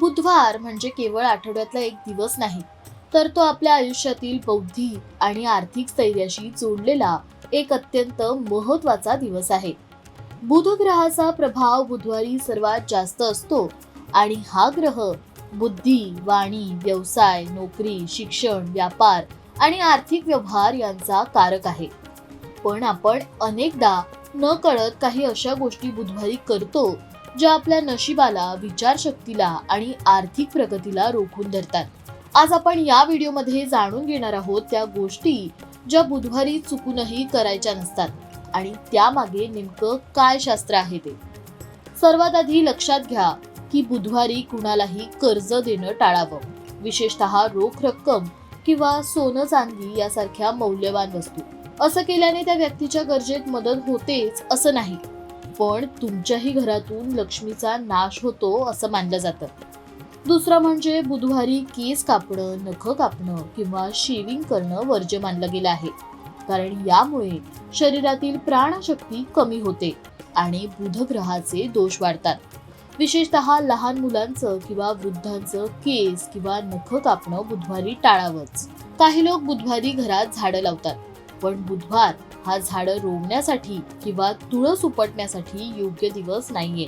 बुधवार म्हणजे केवळ आठवड्यातला एक दिवस नाही तर तो आपल्या आयुष्यातील बौद्धिक आणि आर्थिक स्थैर्याशी जोडलेला एक अत्यंत महत्त्वाचा दिवस आहे. बुध ग्रहाचा प्रभाव बुधवारी सर्वात जास्त असतो आणि हा ग्रह बुद्धी वाणी व्यवसाय नोकरी शिक्षण व्यापार आणि आर्थिक व्यवहार यांचा कारक आहे. पण आपण अनेकदा न कळत काही अशा गोष्टी बुधवारी करतो ज्या आपल्या नशिबाला विचारशक्तीला आणि आर्थिक प्रगतीला रोखून धरतात. आज आपण या व्हिडिओमध्ये जाणून घेणार आहोत त्या गोष्टी ज्या बुधवारी चुकूनही करायच्या नसतात आणि त्यामागे नेमकं काय शास्त्र आहे ते. सर्वात आधी लक्षात घ्या की बुधवारी कुणालाही कर्ज देणं टाळावं. विशेषतः रोख रक्कम किंवा सोनं चांदी यासारख्या मौल्यवान वस्तू. असं केल्याने त्या व्यक्तीच्या गरजेत मदत होतेच असं नाही. पण तुमच्याही घरातून लक्ष्मीचा नाश होतो असं मानलं जातं. दुसरं म्हणजे बुधवारी केस कापणं नख कापणं किंवा शेविंग करणं वर्ज्य मानलं गेलं आहे. कारण यामुळे शरीरातील प्राणशक्ती कमी होते आणि बुधग्रहाचे दोष वाढतात. विशेषतः लहान मुलांचं किंवा वृद्धांचं केस किंवा नख कापणं बुधवारी टाळावंच. काही लोक बुधवारी घरात झाडं लावतात पण बुधवार हा झाडं रोवण्यासाठी किंवा तुळस उपटण्यासाठी योग्य दिवस नाहीये.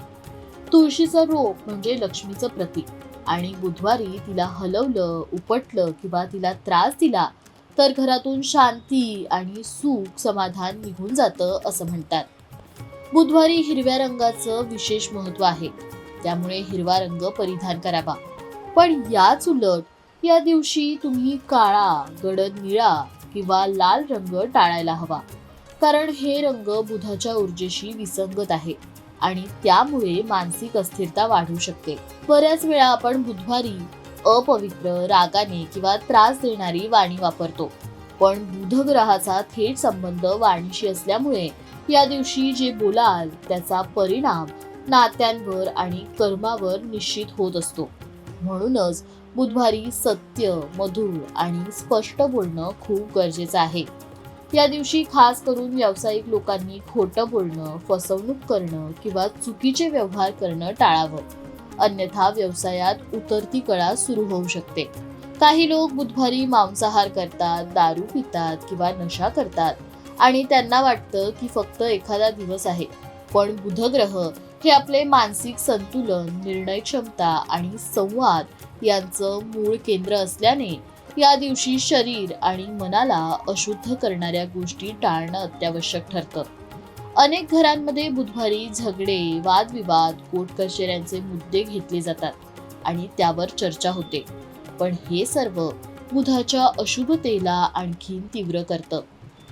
तुळशीचं रोप म्हणजे लक्ष्मीचं प्रतीक. आणि बुधवारी तिला हलवलं उपटलं किंवा तिला त्रास दिला तर घरातून शांती आणि सुख समाधान निघून जातं असं म्हणतात. बुधवारी हिरव्या रंगाचं विशेष महत्त्व आहे. त्यामुळे हिरवा रंग परिधान करावा. पण याच उलट या दिवशी तुम्ही काळा गडद निळा किंवा लाल रंग टाळायला हवा. कारण हे रंग बुधाच्या ऊर्जेशी विसंगत आहे आणि त्यामुळे मानसिक अस्थिरता वाढू शकते. बऱ्याच वेळा आपण बुधवारी अपवित्र रागाने किंवा त्रास देणारी वाणी वापरतो. पण बुध ग्रहाचा थेट संबंध वाणीशी असल्यामुळे या दिवशी जे बोलाल त्याचा परिणाम नात्यांवर आणि कर्मावर निश्चित होत असतो. म्हणूनच बुधवारी सत्य मधुर आणि स्पष्ट बोलणं खूप गरजेचं आहे. या दिवशी खास करून व्यावसायिक लोकांनी खोटं बोलणं फसवणूक करणं किंवा चुकीचे व्यवहार करणं टाळावं. अन्यथा व्यवसायात उतरती कळा सुरू होऊ शकते. काही लोक बुधवारी मांसाहार करतात दारू पितात किंवा नशा करतात आणि त्यांना वाटतं की फक्त एखादा दिवस आहे. पण बुधग्रह हे आपले मानसिक संतुलन निर्णय क्षमता आणि संवाद यांचं मूळ केंद्र असल्याने या दिवशी शरीर आणि मनाला अशुद्ध करणाऱ्या गोष्टी टाळणं अत्यावश्यक ठरतं. अनेक घरांमध्ये बुधवारी झगडे वादविवाद कोर्ट कचेऱ्यांचे मुद्दे घेतले जातात आणि त्यावर चर्चा होते. पण हे सर्व बुधाच्या अशुभतेला आणखीन तीव्र करतं.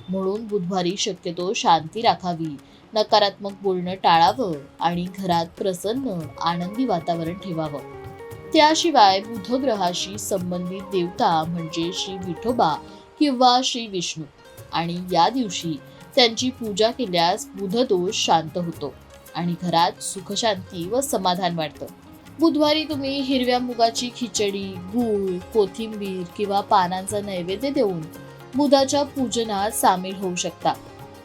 म्हणून बुधवारी शक्यतो शांती राखावी नकारात्मक बोलणं टाळावं आणि घरात प्रसन्न आनंदी वातावरण ठेवावं. त्याशिवाय बुधग्रहाशी संबंधित देवता म्हणजे श्री विठोबा किंवा श्री विष्णू. आणि या दिवशी त्यांची पूजा केल्यास बुधदोष शांत होतो आणि घरात सुखशांती व समाधान वाढतं बुधवारी तुम्ही हिरव्या मुगाची खिचडी गूळ कोथिंबीर किंवा पानांचा नैवेद्य देऊन बुधाच्या पूजनात सामील होऊ शकता.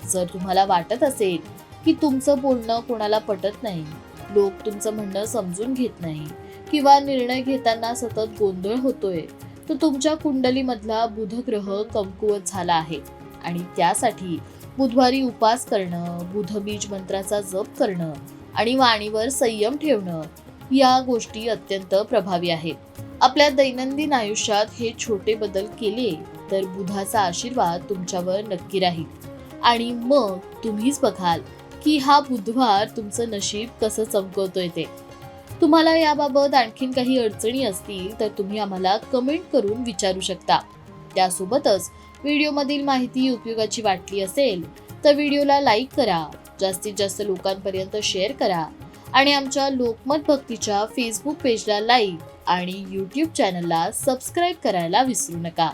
जर तुम्हाला वाटत असेल की तुमचं बोलणं कोणाला पटत नाही लोक तुमचं म्हणणं समजून घेत नाही किंवा निर्णय घेताना सतत गोंधळ होतोय तर तुमच्या कुंडलीमधला बुधग्रह कमकुवत झाला आहे. आणि त्यासाठी बुधवारी उपास करणं बुधबीज मंत्राचा जप करणं आणि वाणीवर संयम ठेवणं या गोष्टी अत्यंत प्रभावी आहेत. आपल्या दैनंदिन आयुष्यात हे छोटे बदल केले तर बुधाचा आशीर्वाद तुमच्यावर नक्की राहील. आणि मग तुम्हीच बघाल की हा बुधवार तुमचं नशीब कसं चमकवतोय ते. तुम्हाला याबाबत आणखीन काही अडचणी असतील तर तुम्ही आम्हाला कमेंट करून विचारू शकता. त्यासोबतच व्हिडिओमधील माहिती उपयोगाची वाटली असेल तर व्हिडिओला लाईक करा जास्तीत जास्त लोकांपर्यंत शेअर करा आणि आमच्या लोकमत भक्तीच्या फेसबुक पेजला लाईक आणि यूट्यूब चॅनलला सबस्क्राईब करायला विसरू नका.